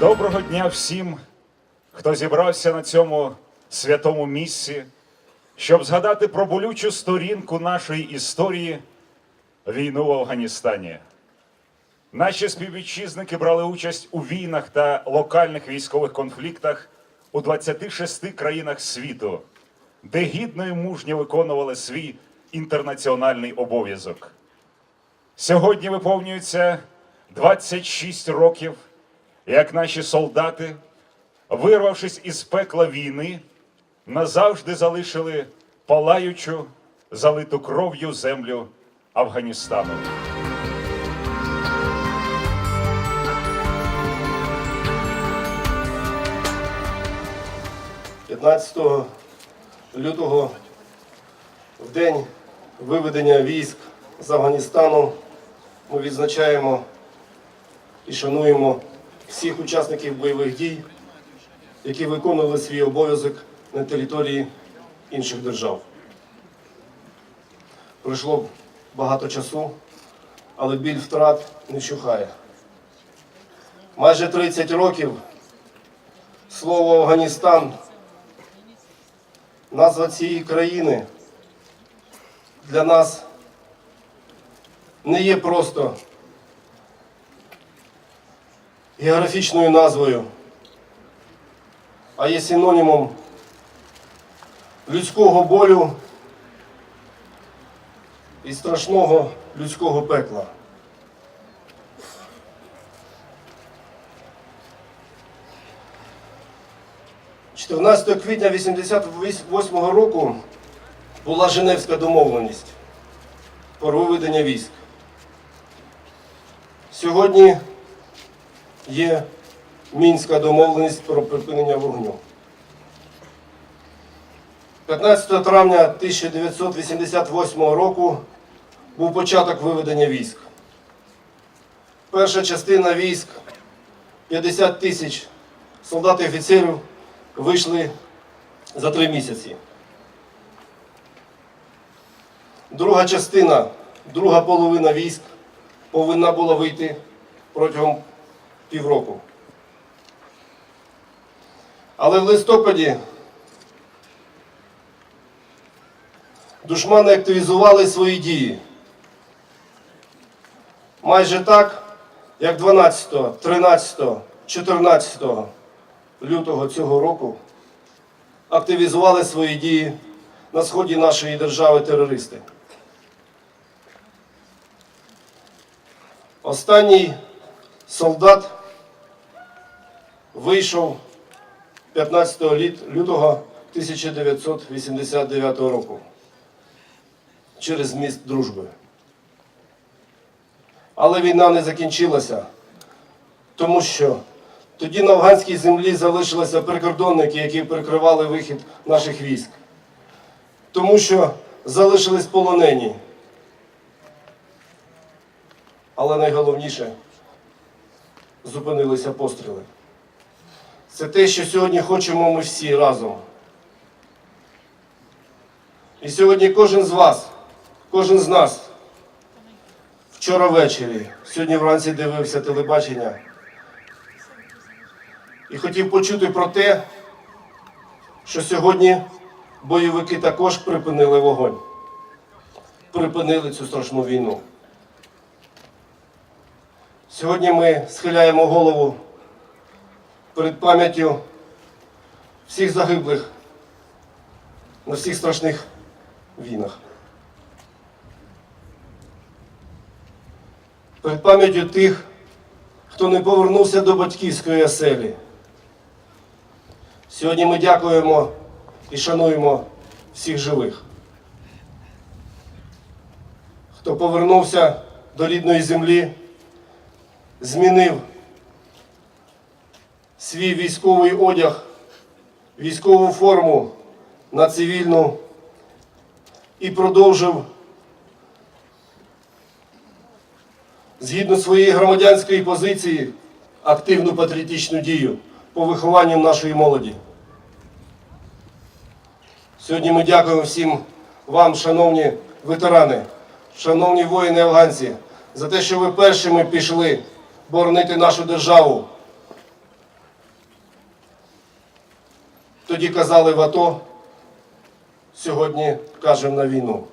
Доброго дня всім, хто зібрався на цьому святому місці, щоб згадати про болючу сторінку нашої історії війну в Афганістані. Наші співвітчизники брали участь у війнах та локальних військових конфліктах у 26 країнах світу, де гідно і мужньо виконували свій інтернаціональний обов'язок. Сьогодні виповнюється 26 років, як наші солдати, вирвавшись із пекла війни, назавжди залишили палаючу, залиту кров'ю землю Афганістану. 15 лютого, в день виведення військ з Афганістану, ми відзначаємо і шануємо всіх учасників бойових дій, які виконували свій обов'язок на території інших держав. Пройшло багато часу, але біль втрат не вщухає. Майже 30 років слово Афганістан назва цієї країни для нас не є просто географічною назвою, а є синонімом людського болю і страшного людського пекла. – 14 квітня 88-го року була Женевська домовленість про виведення військ. Сьогодні є Мінська домовленість про припинення вогню. 15 травня 1988 року був початок виведення військ. Перша частина військ 50 тисяч солдат і офіцерів вийшли за три місяці. Друга частина, друга половина військ повинна була вийти протягом півроку. Але в листопаді душмани активізували свої дії. Майже так, як 12, 13, 14 лютого цього року активізували свої дії на сході нашої держави терористи. Останній солдат вийшов 15 лютого 1989 року через міст дружби. Але війна не закінчилася, тому що тоді на афганській землі залишилися прикордонники, які прикривали вихід наших військ. Тому що залишились полонені. Але найголовніше зупинилися постріли. Це те, що сьогодні хочемо ми всі разом. І сьогодні кожен з вас, кожен з нас вчора ввечері, сьогодні вранці дивився телебачення і хотів почути про те, що сьогодні бойовики також припинили вогонь, припинили цю страшну війну. Сьогодні ми схиляємо голову перед пам'яттю всіх загиблих на всіх страшних війнах. Перед пам'яттю тих, хто не повернувся до батьківської оселі. Сьогодні ми дякуємо і шануємо всіх живих, хто повернувся до рідної землі, змінив свій військовий одяг, військову форму на цивільну і продовжив згідно своєї громадянської позиції активну патріотичну дію по вихованню нашої молоді. Сьогодні ми дякуємо всім вам, шановні ветерани, шановні воїни афганці, за те, що ви першими пішли боронити нашу державу тоді казали в АТО, сьогодні кажемо на війну.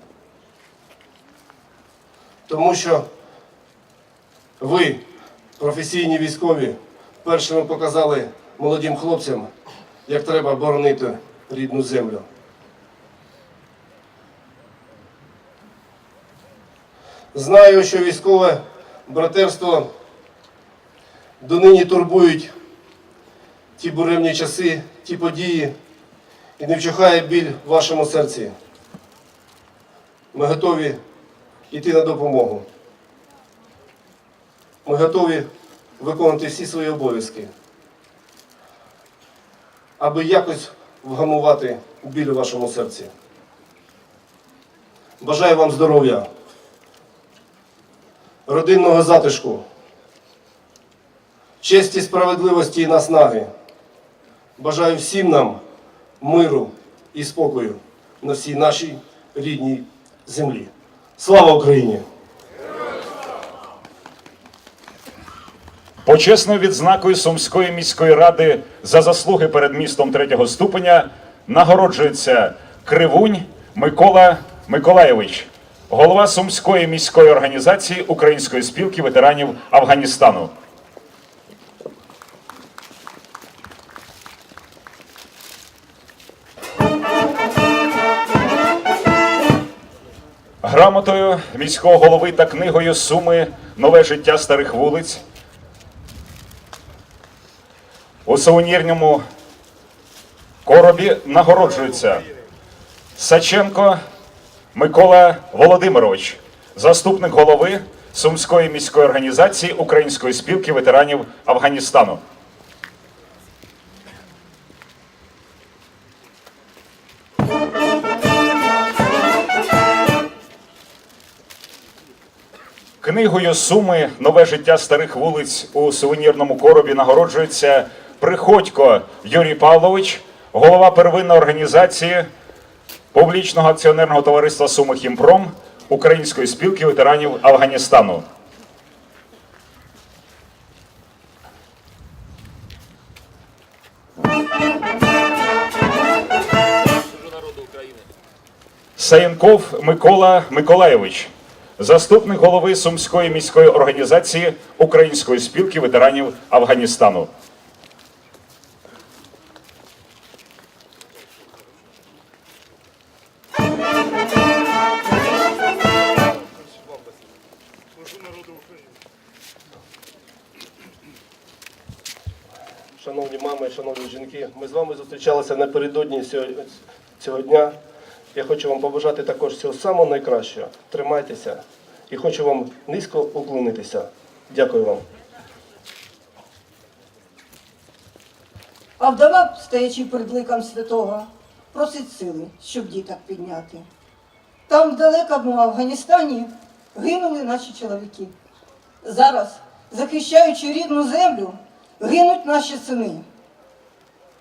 Тому що ви, професійні військові, першими показали молодим хлопцям, як треба боронити рідну землю. Знаю, що військове братерство донині турбують ті буремні часи, ті події, і не вчухає біль в вашому серці. Ми готові йти на допомогу. Ми готові виконувати всі свої обов'язки, аби якось вгамувати біль у вашому серці. Бажаю вам здоров'я, родинного затишку, честі, справедливості і наснаги. Бажаю всім нам миру і спокою на всій нашій рідній землі. Слава Україні! Почесною відзнакою Сумської міської ради за заслуги перед містом третього ступеня нагороджується Кривунь Микола Миколаєвич, голова Сумської міської організації Української спілки ветеранів Афганістану. Грамотою міського голови та книгою Суми Нове життя старих вулиць у сувенірному коробі нагороджується Саченко Микола Володимирович, заступник голови Сумської міської організації Української спілки ветеранів Афганістану. Книгою Суми Нове життя старих вулиць у сувенірному коробі нагороджується Приходько Юрій Павлович, голова первинної організації публічного акціонерного товариства Суми Хімпром Української спілки ветеранів Афганістану. Саєнков Микола Миколаєвич, заступник голови Сумської міської організації Української спілки ветеранів Афганістану. Шановні мами, шановні жінки, ми з вами зустрічалися напередодні цього, дня. Я хочу вам побажати також всього самого найкращого. Тримайтеся і хочу вам низько уклонитися. Дякую вам. А вдова, стоячи перед ликом святого, просить сили, щоб діток підняти. Там, в далекому Афганістані, гинули наші чоловіки. Зараз, захищаючи рідну землю, гинуть наші сини.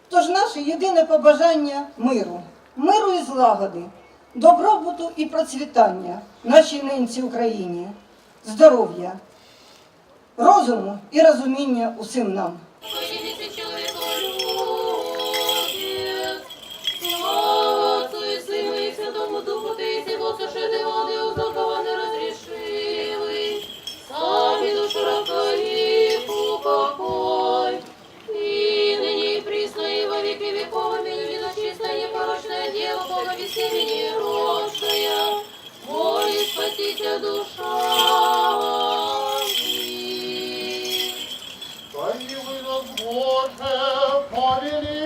Тож наше єдине побажання миру, миру і злагоди, добробуту і процвітання нашій ненці Україні, здоров'я, розуму і розуміння усім нам. Lord, help, pardon